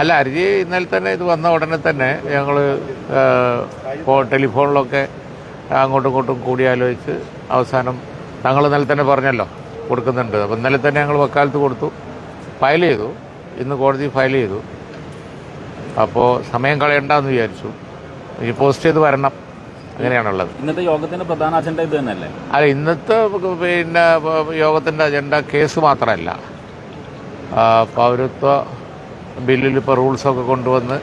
അല്ല ഹർജി ഇന്നലെ തന്നെ ഇത് വന്ന ഉടനെ തന്നെ ഞങ്ങൾ ടെലിഫോണിലൊക്കെ അങ്ങോട്ടും ഇങ്ങോട്ടും കൂടിയാലോചിച്ച് അവസാനം ഞങ്ങൾ ഇന്നലെ തന്നെ പറഞ്ഞല്ലോ കൊടുക്കുന്നുണ്ട്. അപ്പം ഇന്നലെ തന്നെ ഞങ്ങൾ വക്കാലത്ത് കൊടുത്തു. ഫയൽ ചെയ്തു. ഇന്ന് കോടതി ഫയൽ ചെയ്തു. അപ്പോൾ സമയം കളയണ്ടെന്ന് വിചാരിച്ചു. ഈ പോസ്റ്റ് ചെയ്ത് വരണം. അങ്ങനെയാണുള്ളത്. ഇന്നത്തെ യോഗത്തിന്റെ പ്രധാന അജണ്ട ഇത് തന്നെയല്ലേ? അല്ല ഇന്നത്തെ പിന്നെ യോഗത്തിന്റെ അജണ്ട കേസ് മാത്രമല്ല പൗരത്വ ബില്ലിൽ ഇപ്പോൾ റൂൾസൊക്കെ കൊണ്ടുവന്ന്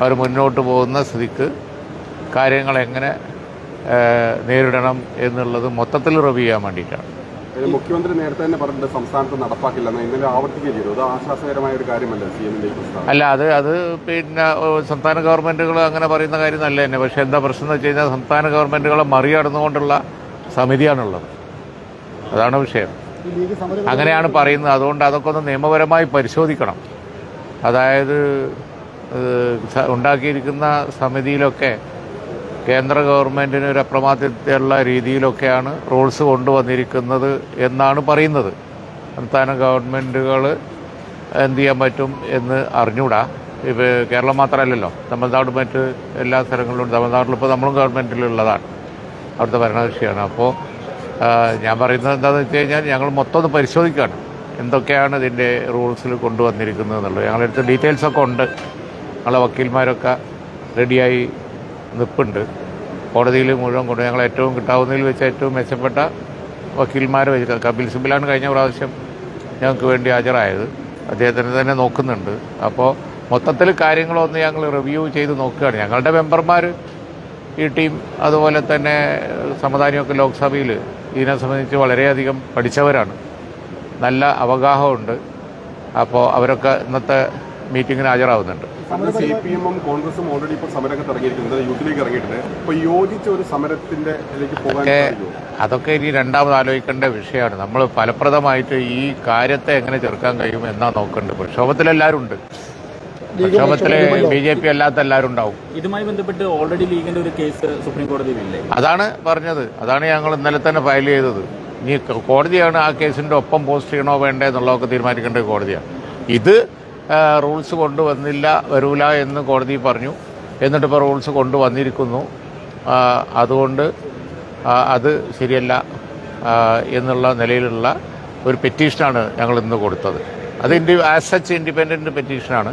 അവർ മുന്നോട്ട് പോകുന്ന സ്ഥിതിക്ക് കാര്യങ്ങൾ എങ്ങനെ നേരിടണം എന്നുള്ളത് മൊത്തത്തിൽ റിവ്യൂ ചെയ്യാൻ വേണ്ടിയിട്ടാണ്. മുഖ്യമന്ത്രി നേരത്തെ തന്നെ പറഞ്ഞിട്ടുണ്ട് സംസ്ഥാനത്ത് നടപ്പാക്കില്ലെന്ന്. ഇന്നലെ ആവർത്തിക്കുകയും ചെയ്തു. അത് ആശ്വാസകരമായ ഒരു കാര്യമല്ല സി എമ്മിന്റെ അല്ല അത് അത് പിന്നെ സംസ്ഥാന ഗവൺമെന്റുകൾ അങ്ങനെ പറയുന്ന കാര്യം നല്ല തന്നെ പക്ഷെ എന്താ പ്രശ്നം എന്ന് വെച്ച് കഴിഞ്ഞാൽ സംസ്ഥാന ഗവൺമെന്റുകളെ മറികടന്നുകൊണ്ടുള്ള സമിതിയാണുള്ളത്. അതാണ് വിഷയം. അങ്ങനെയാണ് പറയുന്നത്. അതുകൊണ്ട് അതൊക്കെ ഒന്ന് നിയമപരമായി പരിശോധിക്കണം. അതായത് ഉണ്ടാക്കിയിരിക്കുന്ന സമിതിയിലൊക്കെ കേന്ദ്ര ഗവൺമെന്റിന് ഒരു അപ്രമാദിത്യമുള്ള രീതിയിലൊക്കെയാണ് റൂൾസ് കൊണ്ടുവന്നിരിക്കുന്നത് എന്നാണ് പറയുന്നത്. സംസ്ഥാന ഗവൺമെന്റുകൾ എന്ത് ചെയ്യാൻ പറ്റും എന്ന് അറിഞ്ഞൂടാ. ഇപ്പോൾ കേരളം മാത്രമല്ലല്ലോ. തമിഴ്നാട് മറ്റ് എല്ലാ സ്ഥലങ്ങളിലും. തമിഴ്നാട്ടിൽ ഇപ്പോൾ നമ്മളും ഗവൺമെന്റിലുള്ളതാണ് അവിടുത്തെ ഭരണകക്ഷിയാണ്. അപ്പോൾ ഞാൻ പറയുന്നത് എന്താണെന്ന് വെച്ച് കഴിഞ്ഞാൽ ഞങ്ങൾ മൊത്തം ഒന്ന് പരിശോധിക്കുകയാണ്. എന്തൊക്കെയാണ് ഇതിന്റെ റൂൾസിൽ കൊണ്ടുവന്നിരിക്കുന്നത് എന്നുള്ളത്. ഞങ്ങളുടെ അടുത്ത് ഡീറ്റെയിൽസൊക്കെ ഉണ്ട്. ഞങ്ങളെ വക്കീൽമാരൊക്കെ റെഡിയായി നിൽപ്പുണ്ട് കോടതിയിൽ മുഴുവൻ കൊണ്ട് ഞങ്ങൾ ഏറ്റവും കിട്ടാവുന്നതിൽ വെച്ച് ഏറ്റവും മെച്ചപ്പെട്ട വക്കീൽമാരെ വെച്ച് കപിൽ സിബിലാണ് കഴിഞ്ഞ പ്രാവശ്യം ഞങ്ങൾക്ക് വേണ്ടി ഹാജരായത്. അദ്ദേഹത്തിന് തന്നെ നോക്കുന്നുണ്ട്. അപ്പോൾ മൊത്തത്തിൽ കാര്യങ്ങളൊന്ന് ഞങ്ങൾ റിവ്യൂ ചെയ്ത് നോക്കുകയാണ്. ഞങ്ങളുടെ മെമ്പർമാർ ഈ ടീം അതുപോലെ തന്നെ സമാധാനമൊക്കെ ലോക്സഭയിൽ ഇതിനെ സംബന്ധിച്ച് വളരെയധികം പഠിച്ചവരാണ്. നല്ല അവഗാഹമുണ്ട്. അപ്പോൾ അവരൊക്കെ ഇന്നത്തെ മീറ്റിങ്ങിന് ഹാജരാകുന്നുണ്ട് സി പി എമ്മും കോൺഗ്രസും ഓൾറെഡി ഇപ്പോൾ സമരമൊക്കെ ഇറങ്ങിയിട്ടുണ്ട് യൂത്തിലേക്ക് ഇറങ്ങിയിട്ടുണ്ട്. അപ്പോൾ യോജിച്ച ഒരു സമരത്തിന്റെ പോകാൻ അതൊക്കെ ഇനി രണ്ടാമത് ആലോചിക്കേണ്ട വിഷയമാണ്. നമ്മൾ ഫലപ്രദമായിട്ട് ഈ കാര്യത്തെ എങ്ങനെ ചെറുക്കാൻ കഴിയും എന്നാ നോക്കേണ്ടത് പ്രക്ഷോഭത്തിലെല്ലാവരും ഉണ്ട്. പ്രക്ഷോഭത്തിലെ ബി ജെ പി അല്ലാത്ത എല്ലാവരും ഉണ്ടാവും. ഇതുമായി ബന്ധപ്പെട്ട് ഓൾറെഡി ലീഗിന്റെ ഒരു കേസ് സുപ്രീം കോടതിയിലില്ലേ അതാണ് പറഞ്ഞത്. അതാണ് ഞങ്ങൾ ഇന്നലെ തന്നെ ഫയൽ ചെയ്തത്. ഇനി കോടതിയാണ് ആ കേസിന്റെ ഒപ്പം പോസ്റ്റ് ചെയ്യണോ വേണ്ടേ എന്നുള്ളതൊക്കെ തീരുമാനിക്കേണ്ടത് കോടതിയാണ്. ഇത് റൂൾസ് കൊണ്ടുവന്നില്ല വരൂല എന്ന് കോടതി പറഞ്ഞു. എന്നിട്ടിപ്പോൾ റൂൾസ് കൊണ്ടുവന്നിരിക്കുന്നു. അതുകൊണ്ട് അത് ശരിയല്ല എന്നുള്ള നിലയിലുള്ള ഒരു പെറ്റീഷനാണ് ഞങ്ങൾ ഇന്ന് കൊടുത്തത്. അത് ഇൻഡി ആസ് സച്ച് ഇൻഡിപെൻഡന്റ് പെറ്റീഷനാണ്.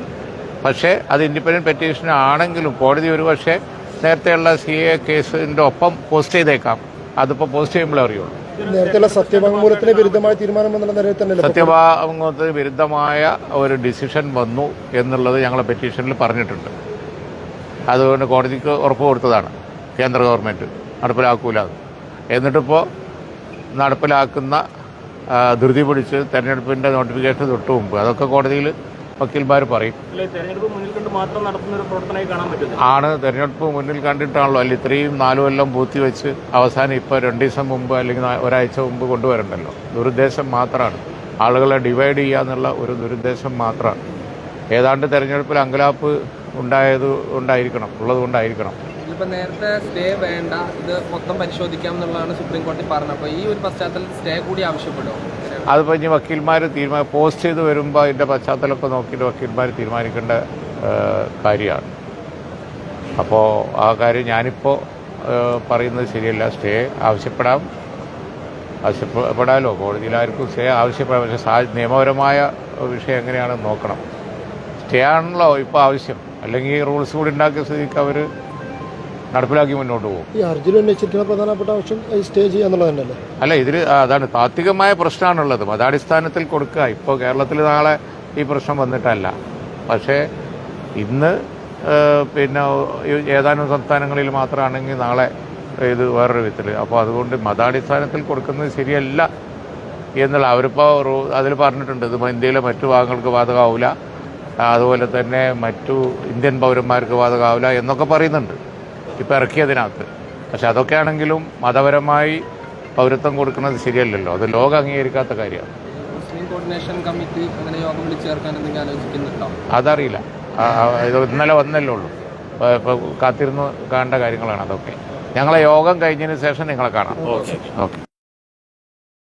പക്ഷേ അത് ഇൻഡിപെൻഡന്റ് പെറ്റീഷൻ ആണെങ്കിലും കോടതി ഒരു പക്ഷേ നേരത്തെയുള്ള സി എ കേസിന്റെ ഒപ്പം പോസ്റ്റ് ചെയ്തേക്കാം. അതിപ്പോൾ പോസ്റ്റ് ചെയ്യുമ്പോഴേ അറിയുള്ളൂ. നേരത്തെയുള്ള സത്യവാങ്മൂലത്തിന് വിരുദ്ധമായ തീരുമാനം എന്നുള്ള നിലയിൽ തന്നെ സത്യവാങ്മൂലത്തിന് വിരുദ്ധമായ ഒരു ഡിസിഷൻ വന്നു എന്നുള്ളത് ഞങ്ങളെ പെറ്റീഷനിൽ പറഞ്ഞിട്ടുണ്ട് അതുകൊണ്ട് കോടതിക്ക് ഉറപ്പ് കൊടുത്തതാണ് കേന്ദ്ര ഗവൺമെന്റ് നടപ്പിലാക്കൂല എന്ന്. എന്നിട്ടിപ്പോൾ നടപ്പിലാക്കുന്ന ധൃതി പിടിച്ച് തെരഞ്ഞെടുപ്പിന്റെ നോട്ടിഫിക്കേഷൻ തൊട്ട് മുമ്പ് അതൊക്കെ കോടതിയിൽ വക്കീൽമാർ പറയും. തെരഞ്ഞെടുപ്പ് മുന്നിൽ കണ്ട് മാത്രം നടത്തുന്ന ഒരു പ്രവർത്തനമായി കാണാൻ പറ്റും ആണ് തെരഞ്ഞെടുപ്പ് മുന്നിൽ കണ്ടിട്ടാണല്ലോ അല്ല ഇത്രയും നാലു കൊല്ലം പൂത്തി വെച്ച് അവസാനം ഇപ്പോൾ രണ്ട് ദിവസം മുമ്പ് അല്ലെങ്കിൽ ഒരാഴ്ച മുമ്പ് കൊണ്ടുവരണ്ടല്ലോ. ദുരുദ്ദേശം മാത്രമാണ് ആളുകളെ ഡിവൈഡ് ചെയ്യുക എന്നുള്ള ഒരു ദുരുദ്ദേശം മാത്രമാണ് ഏതാണ്ട് തെരഞ്ഞെടുപ്പിൽ അങ്കലാപ്പ് ഉണ്ടായത് ഉണ്ടായിരിക്കണം ഉള്ളത് കൊണ്ടായിരിക്കണം. ഇപ്പൊ നേരത്തെ സ്റ്റേ വേണ്ട ഇത് മൊത്തം പരിശോധിക്കാം എന്നുള്ളതാണ് സുപ്രീം കോടതി പറഞ്ഞത്. അപ്പൊ ഈ ഒരു പശ്ചാത്തലത്തിൽ സ്റ്റേ കൂടി ആവശ്യപ്പെടുമോ? അതിപ്പോൾ ഇനി വക്കീൽമാർ തീരുമാനം പോസ്റ്റ് ചെയ്ത് വരുമ്പോൾ അതിന്റെ പശ്ചാത്തലമൊക്കെ നോക്കിയിട്ട് വക്കീൽമാർ തീരുമാനിക്കേണ്ട കാര്യമാണ്. അപ്പോൾ ആ കാര്യം ഞാനിപ്പോൾ പറയുന്നത് ശരിയല്ല. സ്റ്റേ ആവശ്യപ്പെടാം. ആവശ്യപ്പെടാലോ? കോടതിയിൽ ആർക്കും സ്റ്റേ ആവശ്യപ്പെടാം. പക്ഷേ സാ നിയമപരമായ വിഷയം എങ്ങനെയാണെന്ന് നോക്കണം. സ്റ്റേ ആണല്ലോ ഇപ്പോൾ ആവശ്യം. അല്ലെങ്കിൽ റൂൾസ് കൂടി ഉണ്ടാക്കിയ സ്ഥിതിക്ക് അവർ നടപ്പിലാക്കി മുന്നോട്ട് പോകും. ഈ ഹർജിയിൽ ഉന്നയിച്ചിരിക്കുന്ന പ്രധാനപ്പെട്ട ആവശ്യം സ്റ്റേ ചെയ്യുക എന്നുള്ളത് തന്നെയല്ലേ അല്ല ഇതിൽ അതാണ് താത്വികമായ പ്രശ്നമാണുള്ളത്. മതാടിസ്ഥാനത്തിൽ കൊടുക്കുക. ഇപ്പോൾ കേരളത്തിൽ നാളെ ഈ പ്രശ്നം വന്നിട്ടല്ല. പക്ഷേ ഇന്ന് പിന്നെ ഏതാനും സംസ്ഥാനങ്ങളിൽ മാത്രമാണെങ്കിൽ നാളെ ഇത് വേറൊരു വിധത്തിൽ അപ്പോൾ അതുകൊണ്ട് മതാടിസ്ഥാനത്തിൽ കൊടുക്കുന്നത് ശരിയല്ല എന്നുള്ള അവരിപ്പോൾ അതിൽ പറഞ്ഞിട്ടുണ്ട്. ഇത് ഇന്ത്യയിലെ മറ്റു ഭാഗങ്ങൾക്ക് ബാധകമാവില്ല അതുപോലെ തന്നെ മറ്റു ഇന്ത്യൻ പൗരന്മാർക്ക് ബാധകമാവില്ല എന്നൊക്കെ പറയുന്നുണ്ട്. ഇപ്പോൾ ഇറക്കിയതിനകത്ത്. പക്ഷെ അതൊക്കെ ആണെങ്കിലും മതപരമായി പൗരത്വം കൊടുക്കുന്നത് ശരിയല്ലല്ലോ. അത് ലോകം അംഗീകരിക്കാത്ത കാര്യമാണ്. മുസ്ലിം കോർഡിനേഷൻ കമ്മിറ്റി അങ്ങനെ യോഗം വിളിച്ചു ചേർക്കാൻ എന്തെങ്കിലും ആലോചിക്കുന്നുണ്ടോ? അതറിയില്ല. ഇത് ഇന്നലെ വന്നല്ലേ ഉള്ളൂ. ഇപ്പോൾ കാത്തിരുന്ന് കാണേണ്ട കാര്യങ്ങളാണ് അതൊക്കെ. ഞങ്ങളെ യോഗം കഴിഞ്ഞതിന് ശേഷം നിങ്ങളെ കാണാം. ഓക്കെ.